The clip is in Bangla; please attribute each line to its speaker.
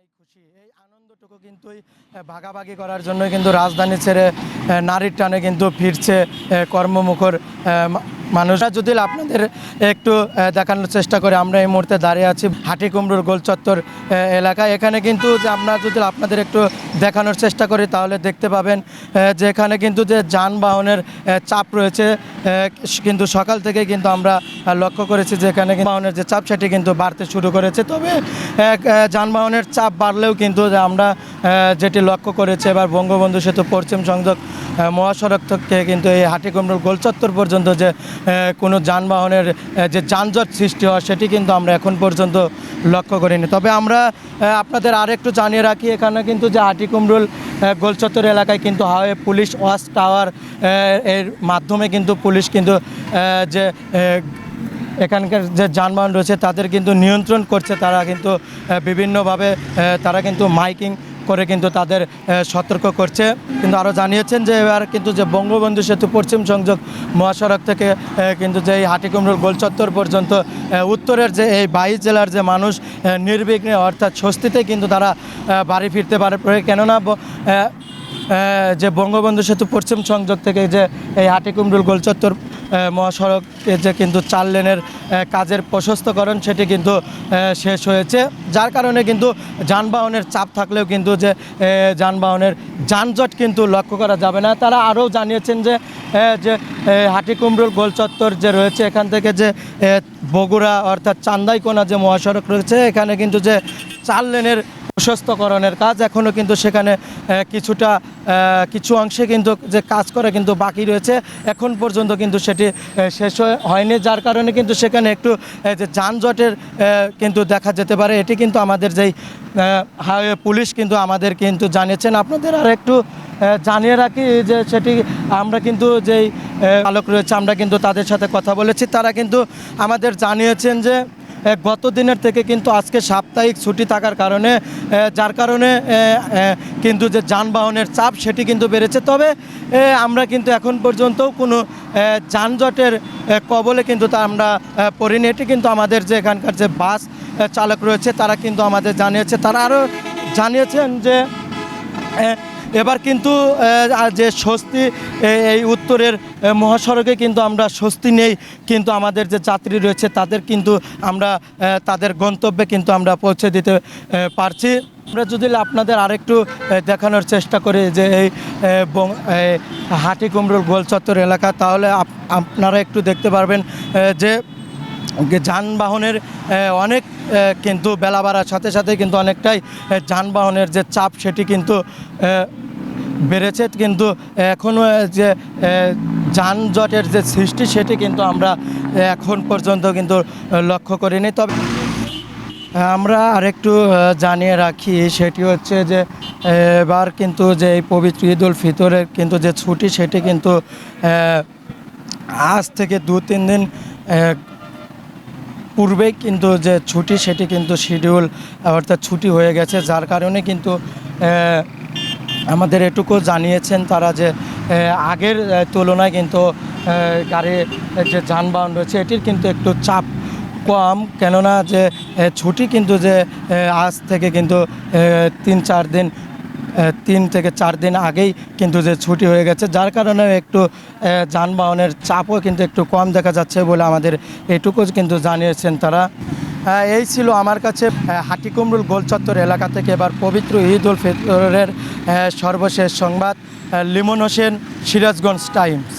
Speaker 1: অনেক খুশি। এই আনন্দটুকু কিন্তু ভাগাভাগি করার জন্য কিন্তু রাজধানী ছেড়ে নারীর টানে কিন্তু ফিরছে কর্মমুখর মানুষরা যদি আপনাদের একটু দেখানোর চেষ্টা করে আমরা এই মুহূর্তে দাঁড়িয়ে আছি হাটি কুমড়োর গোলচত্বর আহ, এলাকায়। এখানে কিন্তু যে আমরা যদি আপনাদের একটু দেখানোর চেষ্টা করি তাহলে দেখতে পাবেন যে এখানে কিন্তু যে যানবাহনের চাপ রয়েছে কিন্তু সকাল থেকে কিন্তু আমরা লক্ষ্য করেছি যে এখানে যানবাহনের যে চাপ সেটি কিন্তু বাড়তে শুরু করেছে। তবে যানবাহনের চাপ বাড়লেও কিন্তু আমরা যেটি লক্ষ্য করেছে, এবার বঙ্গবন্ধু সেতু পশ্চিম সংযোগ মহাসড়ক থেকে কিন্তু এই হাটিকুমরুল গোলচত্বর পর্যন্ত যে কোনো যানবাহনের যে যানজট সৃষ্টি হয়, সেটি কিন্তু আমরা এখন পর্যন্ত লক্ষ্য করিনি। তবে আমরা আপনাদের আরেকটু জানিয়ে রাখি, এখানে কিন্তু যে হাটিকুমরুল গোলচত্বর এলাকায় কিন্তু হাওয়ে পুলিশ ওয়াচ টাওয়ার এর মাধ্যমে কিন্তু পুলিশ কিন্তু যে এখানকার যে যানবাহন রয়েছে, তাদের কিন্তু নিয়ন্ত্রণ করছে। তারা কিন্তু বিভিন্নভাবে তারা কিন্তু মাইকিং করে কিন্তু তাদের সতর্ক করছে। কিন্তু আরও জানিয়েছেন যে এবার কিন্তু যে বঙ্গবন্ধু সেতু পশ্চিম সংযোগ মহাসড়ক থেকে কিন্তু যে এই হাটিকুমরুল গোলচত্বর পর্যন্ত উত্তরের যে এই বাইশ জেলার যে মানুষ নির্বিঘ্নে অর্থাৎ স্বস্তিতে কিন্তু তারা বাড়ি ফিরতে পারে। কেননা যে বঙ্গবন্ধু সেতু পশ্চিম সংযোগ থেকে যে এই হাটিকুমরুল গোলচত্বর আহ, মহাসড়কে যে কিন্তু চার লেনের কাজের প্রশস্তকরণ সেটি কিন্তু শেষ হয়েছে। যার কারণে কিন্তু যানবাহনের চাপ থাকলেও কিন্তু যে যানবাহনের যানজট কিন্তু লক্ষ্য করা যাবে না। তারা আরও জানিয়েছেন যে যে হাটিকুমরুল গোলচত্বর যে রয়েছে এখান থেকে যে বগুড়া অর্থাৎ চান্দাইকোনা যে মহাসড়ক রয়েছে এখানে কিন্তু যে চার লেনের প্রশস্তকরণের কাজ এখনও কিন্তু সেখানে কিছুটা কিছু অংশে কিন্তু যে কাজ করা কিন্তু বাকি রয়েছে। এখন পর্যন্ত কিন্তু সেটি শেষ হয়ে- হয়নি যার কারণে কিন্তু সেখানে একটু যে যানজটের কিন্তু দেখা যেতে পারে। এটি কিন্তু আমাদের যেই হাইওয়ে পুলিশ কিন্তু আমাদের কিন্তু জানিয়েছেন। আপনাদের আর একটু জানিয়ে রাখি যে সেটি আমরা কিন্তু যেই আহ, চালক রয়েছে আমরা কিন্তু তাদের সাথে কথা বলেছি। তারা কিন্তু আমাদের জানিয়েছেন যে গত দিনের থেকে কিন্তু আজকে সাপ্তাহিক ছুটি থাকার কারণে যার কারণে কিন্তু যে যানবাহনের চাপ সেটি কিন্তু বেড়েছে। তবে আমরা কিন্তু এখন পর্যন্তও কোনো যানজটের কবলে কিন্তু তা আমরা পড়িনি। এটি কিন্তু আমাদের যে এখানকার যে বাস চালক রয়েছে, তারা কিন্তু আমাদের জানিয়েছে। তারা আরও জানিয়েছেন যে এবার কিন্তু যে স্বস্তি এই উত্তরের মহাসড়কে কিন্তু আমরা স্বস্তি নেই। কিন্তু আমাদের যে যাত্রী রয়েছে, তাদের কিন্তু আমরা তাদের গন্তব্যে কিন্তু আমরা পৌঁছে দিতে পারছি। আমরা যদি আপনাদের আরেকটু দেখানোর চেষ্টা করি যে এই হাটি কুমরুল গোলচত্বর এলাকা, তাহলে আপনারা একটু দেখতে পারবেন যে যানবাহনের অনেক কিন্তু বেলা বাড়ার সাথে সাথে কিন্তু অনেকটাই যানবাহনের যে চাপ সেটি কিন্তু বেড়েছে। কিন্তু এখনও যে যানজটের যে সৃষ্টি সেটি কিন্তু আমরা এখন পর্যন্ত কিন্তু লক্ষ্য করিনি। তবে আমরা আরেকটু জানিয়ে রাখি, সেটি হচ্ছে যে এবার কিন্তু যে এই পবিত্র ঈদ উল ফিতরের কিন্তু যে ছুটি সেটি কিন্তু আজ থেকে দু তিন দিন আহ, পূর্বেই কিন্তু যে ছুটি সেটি কিন্তু শিডিউল অর্থাৎ ছুটি হয়ে গেছে। যার কারণে কিন্তু আমাদের এটুকু জানিয়েছেন তারা যে আগের তুলনায় কিন্তু গাড়ির যে যানবাহন রয়েছে এটির কিন্তু একটু চাপ কম। কেননা যে ছুটি কিন্তু যে আজ থেকে কিন্তু তিন চার দিন তিন থেকে চার দিন আগেই কিন্তু যে ছুটি হয়ে গেছে। যার কারণে একটু যানবাহনের চাপও কিন্তু একটু কম দেখা যাচ্ছে বলে আমাদের এটুকু কিন্তু জানিয়েছেন তারা। এই ছিল আমার কাছে হাটিকুমরুল গোলচত্বর এলাকা থেকে এবার পবিত্র ঈদ উল ফিতরের সর্বশেষ সংবাদ। লিমন হোসেন, সিরাজগঞ্জ টাইমস।